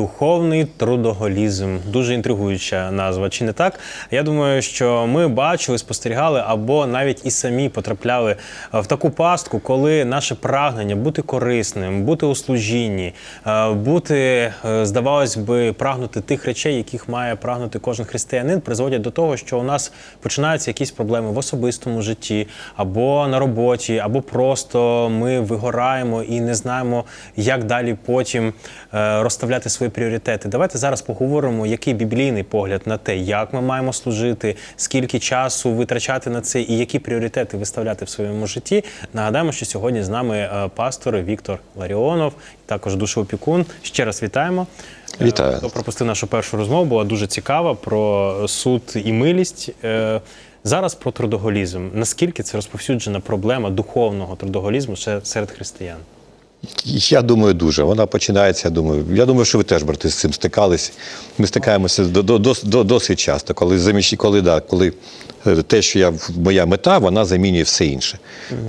Духовний трудоголізм. Дуже інтригуюча назва, чи не так? Я думаю, що ми бачили, спостерігали або навіть і самі потрапляли в таку пастку, коли наше прагнення бути корисним, бути у служінні, е, бути, е, здавалось би, прагнути тих речей, яких має прагнути кожен християнин, призводять до того, що у нас починаються якісь проблеми в особистому житті, або на роботі, або просто ми вигораємо і не знаємо, як далі потім е, розставляти свої пріоритети. Давайте зараз поговоримо, який біблійний погляд на те, як ми маємо служити, скільки часу витрачати на це і які пріоритети виставляти в своєму житті. Нагадаємо, що сьогодні з нами е, пастор Віктор Ларіонов, також душоопікун. Ще раз вітаємо. Е, Вітаю. Хто пропустив нашу першу розмову, була дуже цікава про суд і милість. Е, Зараз про трудоголізм. Наскільки це розповсюджена проблема духовного трудоголізму ще серед християн? Я думаю, дуже. Вона починається. Я думаю, я думаю, що ви теж брати з цим стикались. Ми стикаємося до, до, до, досить часто, коли заміщ... коли, да, коли е, те, що я моя мета, вона замінює все інше.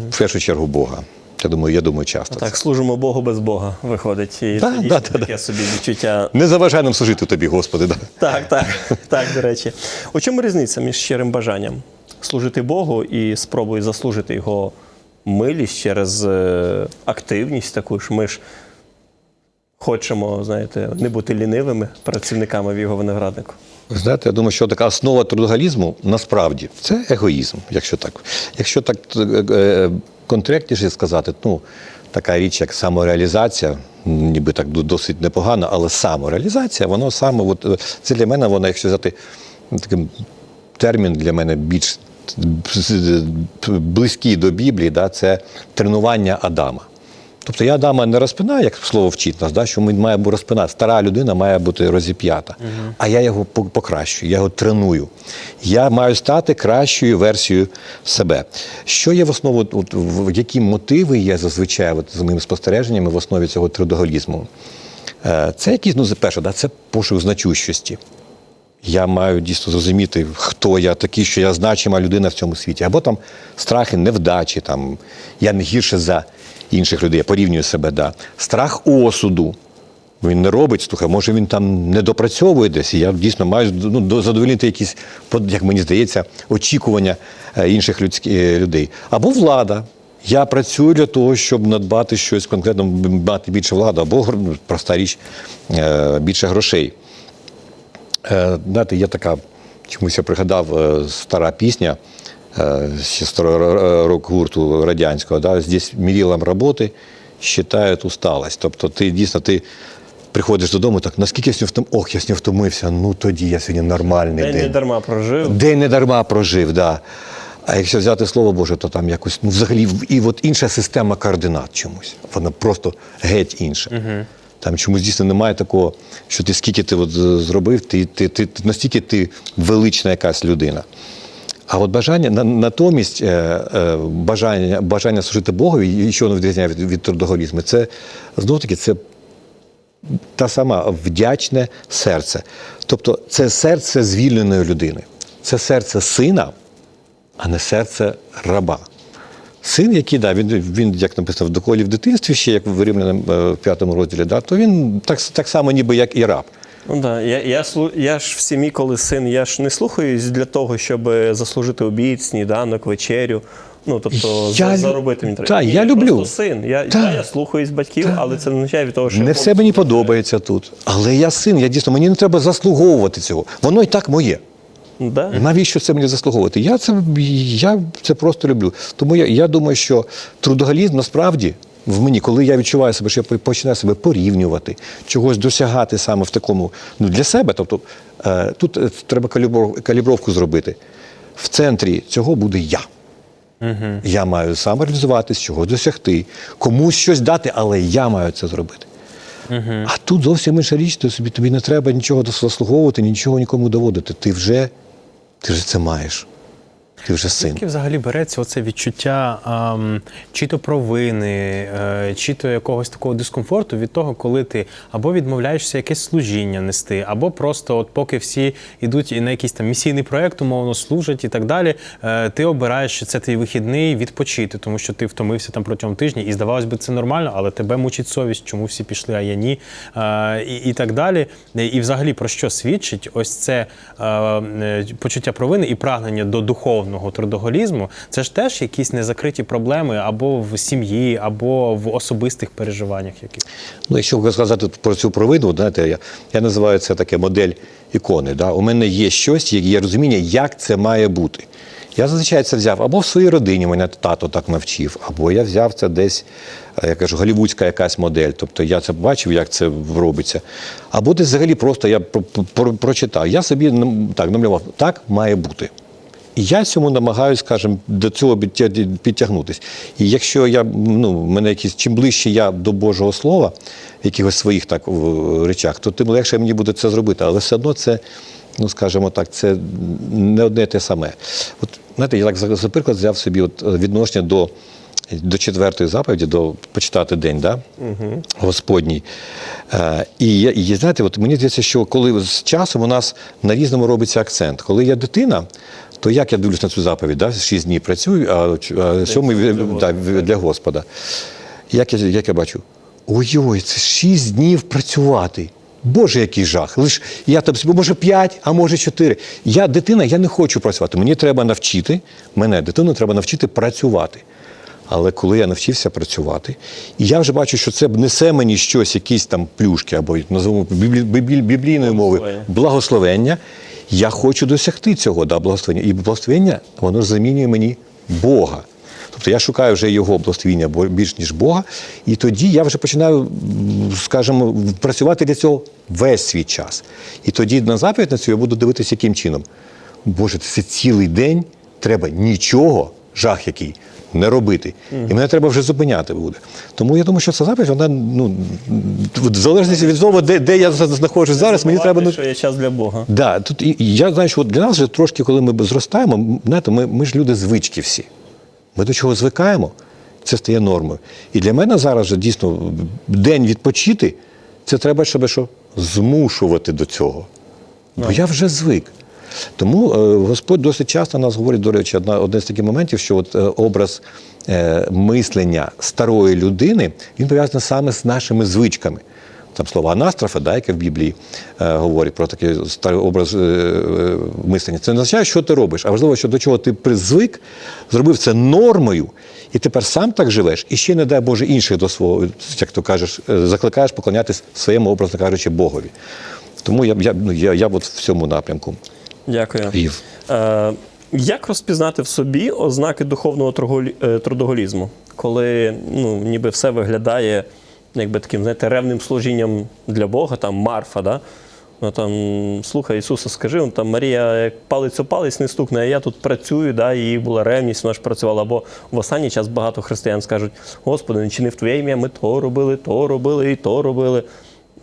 В першу чергу Бога. Я думаю, я думаю, часто. Так, служимо Богу без Бога, виходить. І Да, тоді да, ще да, таке собі відчуття. Не заважай нам служити тобі, Господи. Да. Так, так, так, до речі. У чому різниця між щирим бажанням служити Богу і спробою заслужити його милість через е, активність таку ж? Ми ж хочемо, знаєте, не бути лінивими працівниками в його винограднику. Ви знаєте, я думаю, що така основа трудоголізму насправді це егоїзм, якщо так. Якщо так е, е, конкретніше сказати, ну така річ, як самореалізація, ніби так досить непогано, але самореалізація, воно саме, от, це для мене, воно, якщо взяти таким термін для мене більш близький до Біблії, да, це тренування Адама. Тобто я Адама не розпинаю, як слово вчить нас, да, що він має бути розпинати. Стара людина має бути розіп'ята. А я його покращую, я його треную. Я маю стати кращою версією себе. Що є в основі, от, в- які мотиви є зазвичай от, за моїми спостереженнями в основі цього трудоголізму? Е, Це якісь, ну, перше, да, це пошук значущості. Я маю дійсно зрозуміти, хто я такий, що я значима людина в цьому світі. Або там страхи невдачі, там я не гірше за інших людей, я порівнюю себе. Да. Страх осуду. Він не робить, слухай, може він там не допрацьовує десь. І я дійсно маю ну, до- задовольнити якісь, як мені здається, очікування е, інших людських е, людей. Або влада. Я працюю для того, щоб надбати щось конкретно, мати більше влади, або проста річ, е, більше грошей. Е, Знаєте, є така, чомусь я пригадав е, стара пісня е, ще старого рок-гурту радянського. Да? Здесь мірілом роботи вважають усталость. Тобто ти дійсно ти приходиш додому, так наскільки я сьогодні втом... Ох, я сьогодні втомився, ну тоді я сьогодні нормальний День день. не дарма прожив. День не дарма прожив, да. А якщо взяти слово Боже, то там якось ну, взагалі і от інша система координат чомусь. Вона просто геть інша. Там чомусь дійсно немає такого, що ти скільки ти от зробив, ти, ти, ти, ти настільки ти велична якась людина. А от бажання на- натомість е, е, бажання, бажання служити Богові, і що воно відрізняє від, від трудоголізму, це знов таки це та сама вдячне серце. Тобто це серце звільненої людини. Це серце сина, а не серце раба. Син, який да, він, він як написано, в доколі в дитинстві, ще як в Римлянам е, в п'ятому розділі, да, то він так, так само, ніби як і раб. Ну да, я, я, я ж в сім'ї, коли син, я ж не слухаюсь для того, щоб е, заслужити обід, сніданок, вечерю. Ну, тобто, Я заробити мені треба. Та, я люблю. Просто син. Я, Та. та, я слухаюсь батьків, але це не означає від того, що Не все мені подобається тут. Але я син, я дійсно, мені не треба заслуговувати цього. Воно і так моє. Да? Навіщо це мені заслуговувати? Я це, я це просто люблю. Тому я, я думаю, що трудоголізм насправді в мені, коли я відчуваю себе, що я починаю себе порівнювати, чогось досягати саме в такому ну, для себе. Тобто е, тут е, треба калібровку зробити. В центрі цього буде я. Я маю сам реалізуватись, чогось досягти, комусь щось дати, але я маю це зробити. А тут зовсім інша річ, ти собі тобі не треба нічого заслуговувати, нічого нікому доводити. Ти вже, ти вже це маєш. Ти вже син. Звідки взагалі береться оце відчуття ам, чи то провини, е, чи то якогось такого дискомфорту від того, коли ти або відмовляєшся якесь служіння нести, або просто, от поки всі йдуть на якийсь там місійний проект, умовно служать і так далі, е, ти обираєш, що це твій вихідний відпочити, тому що ти втомився там протягом тижня, і здавалось би, це нормально, але тебе мучить совість, чому всі пішли, а я ні, е, і, і так далі. І, взагалі про що свідчить ось це е, почуття провини і прагнення до духовного трудоголізму. Це ж теж якісь незакриті проблеми або в сім'ї, або в особистих переживаннях. Яких Ну, якщо сказати про цю провину, знаєте, я, я називаю це таке модель ікони. Да? У мене є щось, є розуміння, як це має бути. Я зазвичай це взяв або в своїй родині, мене тато так навчив, або я взяв це десь, е, я кажу, голівудська якась модель. Тобто я це бачив, як це робиться. Або десь взагалі просто я про- про- прочитав. Я собі нам- так намалював, так має бути. І я цьому намагаюся, скажімо, до цього підтя- підтягнутися. І якщо я ну, мене якісь чим ближче я до Божого Слова, в якихось своїх так речах, то тим легше мені буде це зробити. Але все одно це, ну скажімо так, це не одне те саме. От знаєте, я так за, приклад взяв собі от, е, відношення до. До четвертої заповіді, до почитати день, да? Господній. Е, і, і знаєте, от мені здається, що коли з часом у нас на різному робиться акцент. Коли я дитина, то як я дивлюсь на цю заповідь, да? шість днів працюю, а сьомий для да, для Господа. Як я, як я бачу? Ой-ой, це шість днів працювати. Боже, який жах. Лиш я там може, п'ять, а може чотири. Я дитина, я не хочу працювати. Мені треба навчити, мене, дитину, треба навчити працювати. Але коли я навчився працювати, і я вже бачу, що це несе мені щось, якісь там плюшки, або називаємо біблі, біблі, біблійною мовою Благословення. Я хочу досягти цього да, благословення. І благословення воно замінює мені Бога. Тобто я шукаю вже його благословення бо- більш ніж Бога, і тоді я вже починаю, скажімо, працювати для цього весь свій час. І тоді на заповідь на цю я буду дивитися, яким чином. Боже, це цілий день треба нічого, жах який, не робити. І мене треба вже зупиняти буде. Тому я думаю, що ця заповідь, вона ну, в залежності від того, де, де я знаходжусь зараз, мені треба. ну, що є час для Бога. Да, тут і, і я знаю, що от для нас вже трошки, коли ми зростаємо, знаєте, ми, ми ж люди звички всі. Ми до чого звикаємо, це стає нормою. І для мене зараз вже дійсно день відпочити, це треба себе що? Змушувати до цього. Бо я вже звик. Тому е, Господь досить часто нас говорить, до речі, одна, один з таких моментів, що от, е, образ е, мислення старої людини він пов'язаний саме з нашими звичками. Там слово анастрофа, да, яке в Біблії е, говорить про такий старий образ е, е, мислення. Це не означає, що ти робиш, а важливо, що до чого ти призвик, зробив це нормою, і тепер сам так живеш, і ще не дай Боже інших до свого, як то кажеш, закликаєш поклонятись своєму, образно кажучи, Богові. Тому я, я, ну, я, я от в цьому напрямку Дякую. вів. Е, як розпізнати в собі ознаки духовного е, трудоголізму, коли ну, ніби все виглядає якби таким, знаєте, ревним служінням для Бога, там Марфа, да? Ну, там, слухай, Ісуса, скажи, там Марія як палець о палець не стукне, а я тут працюю, да, і її була ревність, вона ж працювала. Або в останній час багато християн скажуть: Господи, не чинив Твоє ім'я, ми то робили, то робили і то робили.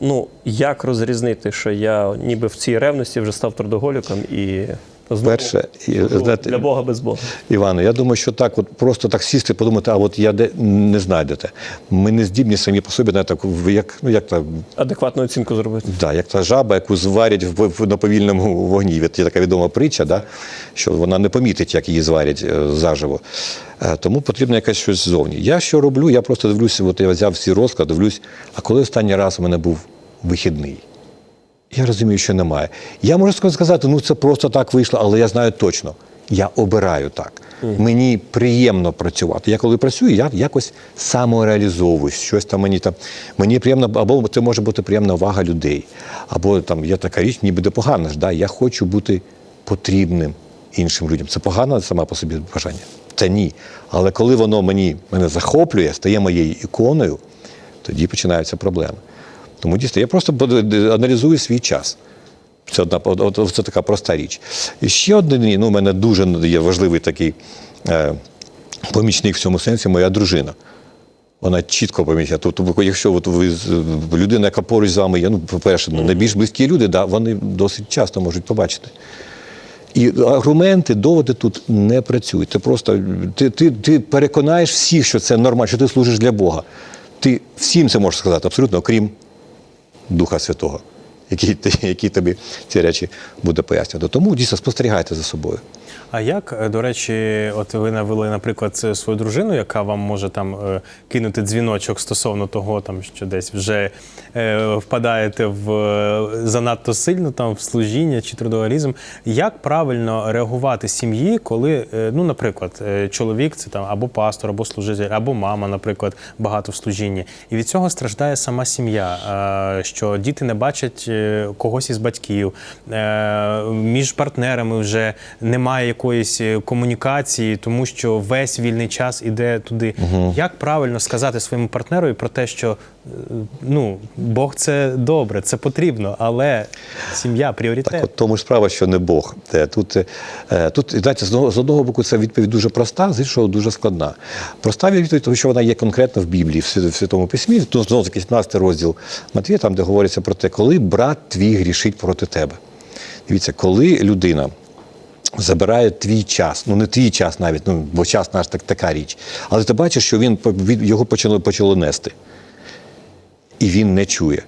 Ну, як розрізнити, що я ніби в цій ревності вже став трудоголіком і знову Перше, і, знаєте, для Бога без Бога. Івано, я думаю, що так, от просто так сісти, подумати, а от я де не знайдете. Ми не здібні самі по собі, знаєте, так, як, ну, як та, Адекватну оцінку зробити. да, як та жаба, яку зварять в, в, на повільному вогні. Є така відома притча, да, що вона не помітить, як її зварять е, заживо. Е, Тому потрібно якесь щось ззовні. Я що роблю? Я просто дивлюся, от я взяв всі розклад, дивлюсь, а коли останній раз у мене був вихідний? Я розумію, що немає. Я можу сказати, ну це просто так вийшло, але я знаю точно. Я обираю так. Мені приємно працювати. Я коли працюю, я якось самореалізовуюсь. Щось там мені там мені приємно, або це може бути приємна увага людей, або там є така річ, ніби де погана ж. Да? Я хочу бути потрібним іншим людям. Це погано сама по собі бажання. Це ні. Але коли воно мені мене захоплює, стає моєю іконою, тоді починаються проблеми. Тому дійсно, я просто аналізую свій час. Це одна це така проста річ. І ще один, ну, у мене дуже є важливий такий е, помічник в цьому сенсі, моя дружина. Вона чітко помічає. Тобто, якщо от ви людина, яка поруч з вами є, ну, по-перше, ну, найбільш близькі люди, да, вони досить часто можуть побачити. І аргументи, доводи тут не працюють. Ти просто ти, ти, ти переконаєш всіх, що це нормально, що ти служиш для Бога. Ти всім це можеш сказати, абсолютно, окрім Духа Святого, який, який тобі ці речі буде пояснювати. Тому дійсно спостерігайте за собою. А як, е, до речі, от ви навели, наприклад, свою дружину, яка вам може там е, кинути дзвіночок стосовно того, там що десь вже е, впадаєте в занадто сильно там в служіння чи трудоголізм. Як правильно реагувати сім'ї, коли, ну, наприклад, чоловік це там або пастор, або служитель, або мама, наприклад, багато в служінні, і від цього страждає сама сім'я, що діти не бачать когось із батьків, е, між партнерами вже немає якоїсь е, комунікації, тому що весь вільний час іде туди. Як правильно сказати своєму партнеру про те, що ну Бог це добре, це потрібно, але сім'я пріоритет. Так, от тому ж справа, що не Бог. Е, Тут, е, тут знаєте, з одного, боку, це відповідь дуже проста, з іншого дуже складна. Проста відповідь, тому що вона є конкретно в Біблії, в Святому Письмі, ну, знову таки 17 розділ Матвія, там, де говориться про те, коли брат твій грішить проти тебе. Дивіться, коли людина забирає твій час, ну не твій час навіть, ну бо час наш так, така річ, але ти бачиш, що він його почало, почало нести, і він не чує.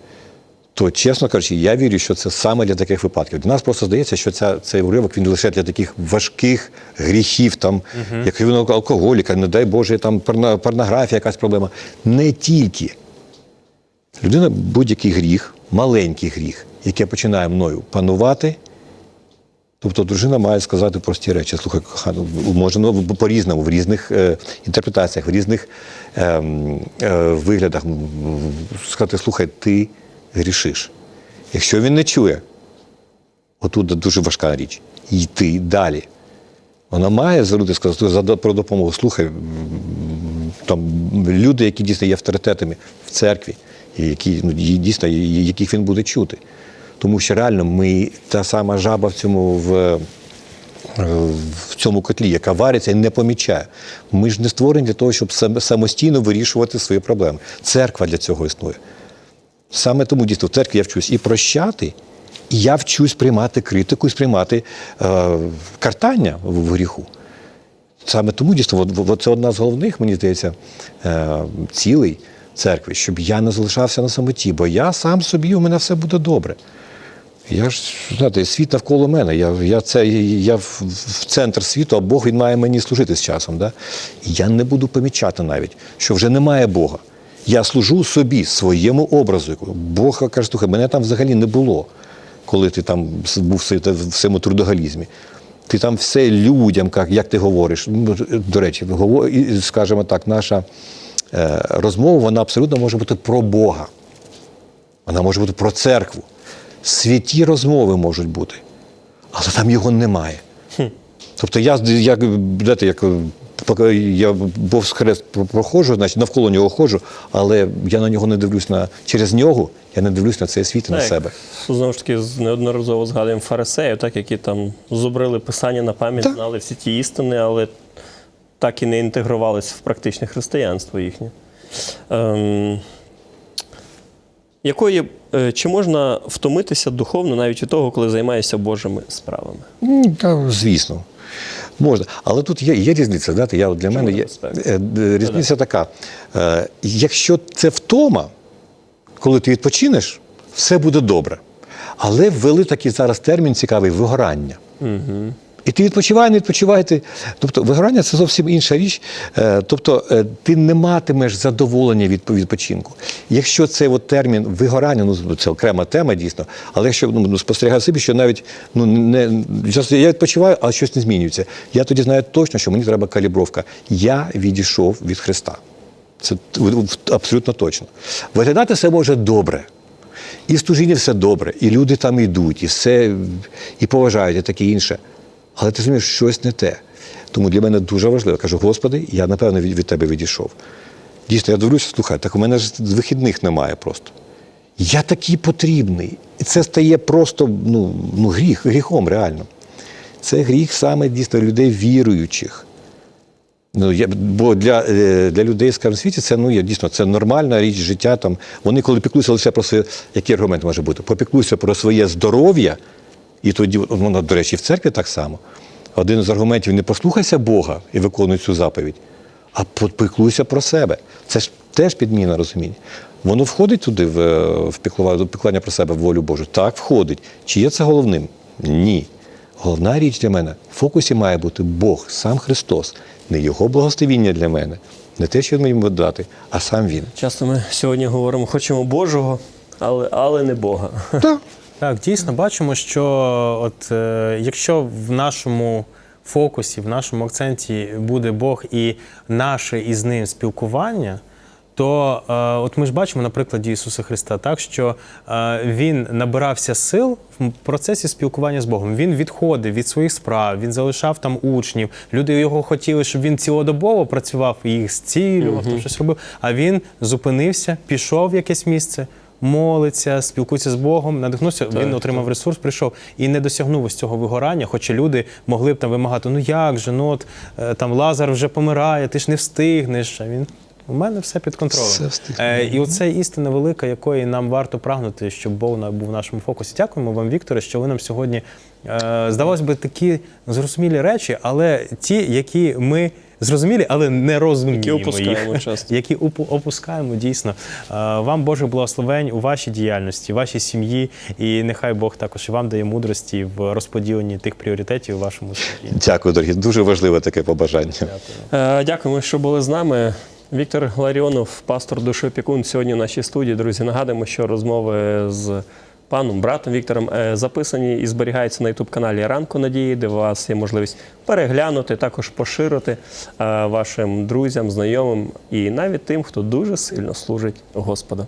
То, чесно кажучи, я вірю, що це саме для таких випадків. Для нас просто здається, що ця, цей уривок він лише для таких важких гріхів, там, як він алкоголіка, не дай Боже, там порнографія, якась проблема. Не тільки. Людина будь-який гріх, маленький гріх, який починає мною панувати. Тобто дружина має сказати прості речі. Слухай, кохано, може ну, по-різному, в різних е, інтерпретаціях, в різних е, е, виглядах. Сказати, слухай, ти грішиш. Якщо він не чує, отут дуже важка річ. Йти далі. Вона має звернутися сказати про допомогу. Слухай, там люди, які дійсно є авторитетами в церкві, які ну, дійсно яких він буде чути. Тому що реально ми та сама жаба в цьому в, е, в цьому котлі, яка вариться і не помічає. Ми ж не створені для того, щоб самостійно вирішувати свої проблеми. Церква для цього існує. Саме тому дійсно в церкві я вчусь і прощати, і я вчусь приймати критику, і сприймати е, картання в, в гріху. Саме тому дійсно, це одна з головних, мені здається, е, цілей церкви, щоб я не залишався на самоті, бо я сам собі, у мене все буде добре. Я ж знаєте, світ навколо мене. Я, я, це, я в, в центр світу, а Бог він має мені служити з часом. Да? Я не буду помічати навіть, що вже немає Бога. Я служу собі, своєму образу. Бог каже, слухай, мене там взагалі не було, коли ти там був в своєму трудоголізмі. Ти там все людям, як, як ти говориш. До речі, скажімо так, наша е, розмова вона абсолютно може бути про Бога. Вона може бути про церкву. Святі розмови можуть бути, але там його немає. Тобто я, я, знаєте, як, я повз хрест проходжу, значить навколо нього ходжу, але я на нього не дивлюсь на через нього, я не дивлюсь на цей світ і на себе. Знову ж таки, неодноразово згадуємо фарисеїв, так, які там зубрили писання на пам'ять, Так. знали всі ті істини, але так і не інтегрувалися в практичне християнство їхнє. Ем, якої, е, чи можна втомитися духовно навіть від того, коли займаєшся Божими справами? Та, звісно. Можна. Але тут є, є різниця. Знаєте, я, для мене є е, різниця така. Е, якщо це втома, коли ти відпочинеш, все буде добре. Але ввели такий зараз термін цікавий вигорання. Угу. І ти відпочивай, не відпочивай. Ти... Тобто вигорання це зовсім інша річ. Е, Тобто е, ти не матимеш задоволення від відпочинку. Якщо цей от термін вигорання, ну це окрема тема дійсно, але якщо ну, ну, спостерігаю собі, що навіть ну не я відпочиваю, а щось не змінюється. Я тоді знаю точно, що мені треба калібровка. Я відійшов від Христа. Це абсолютно точно. Виглядати все може добре. І в служінні все добре, і люди там йдуть, і все і поважають, і таке інше. Але ти розумієш, щось не те. Тому для мене дуже важливо. Я кажу, Господи, я напевно від, від тебе відійшов. Дійсно, я дивлюся, слухай, так у мене ж вихідних немає просто. Я такий потрібний. І це стає просто ну, ну, гріх, гріхом реально. Це гріх саме дійсно людей віруючих. Ну, я, бо для, е, для людей, скажімо, в світі це ну, є, дійсно це нормальна річ життя. Там. Вони, коли піклуються лише про своє, який аргумент може бути? Попіклуйся про своє здоров'я, І тоді, от воно, до речі, в церкві так само. Один з аргументів не послухайся Бога і виконуй цю заповідь, а попіклуйся про себе. Це ж теж підміна розуміння. Воно входить туди в, в піклування про себе в волю Божу. Так, входить. Чи є це головним? Ні. Головна річ для мене в фокусі має бути Бог, сам Христос, не Його благословіння для мене, не те, що він мені буде дати, а сам Він. Часто ми сьогодні говоримо, хочемо Божого, але, але не Бога. Так. Так, дійсно бачимо, що от е, якщо в нашому фокусі, в нашому акценті буде Бог і наше із ним спілкування. То е, от ми ж бачимо на прикладі Ісуса Христа, так що е, він набирався сил в процесі спілкування з Богом. Він відходив від своїх справ, він залишав там учнів. Люди його хотіли, щоб він цілодобово працював їх зцілював, там щось робив. А він зупинився, пішов в якесь місце, молиться, спілкується з Богом, надихнувся. він отримав ресурс, прийшов і не досягнув ось цього вигорання. Хоча люди могли б там вимагати: ну як же, ну от е, там Лазар вже помирає, ти ж не встигнеш. А він. У мене все під контролем. Все. Е, і оце істина велика, якої нам варто прагнути, щоб Бог був в нашому фокусі. Дякуємо вам, Вікторе, що ви нам сьогодні здавалось би такі зрозумілі речі, але ті, які ми зрозумілі, але не розуміємо. Які опускаємо їх. часто. Які опу- опускаємо дійсно. Е, Вам Божих благословень у вашій діяльності, вашій сім'ї, і нехай Бог також вам дає мудрості в розподіленні тих пріоритетів у вашому житті. Дякую, дорогі. Дуже важливе таке побажання. Е, Дякуємо, що були з нами. Віктор Ларіонов, пастор душоопікун, сьогодні в нашій студії. Друзі, нагадуємо, що розмови з паном, братом Віктором е, записані і зберігаються на youtube каналі Ранку Надії, де у вас є можливість переглянути, також поширити е, вашим друзям, знайомим і навіть тим, хто дуже сильно служить Господу.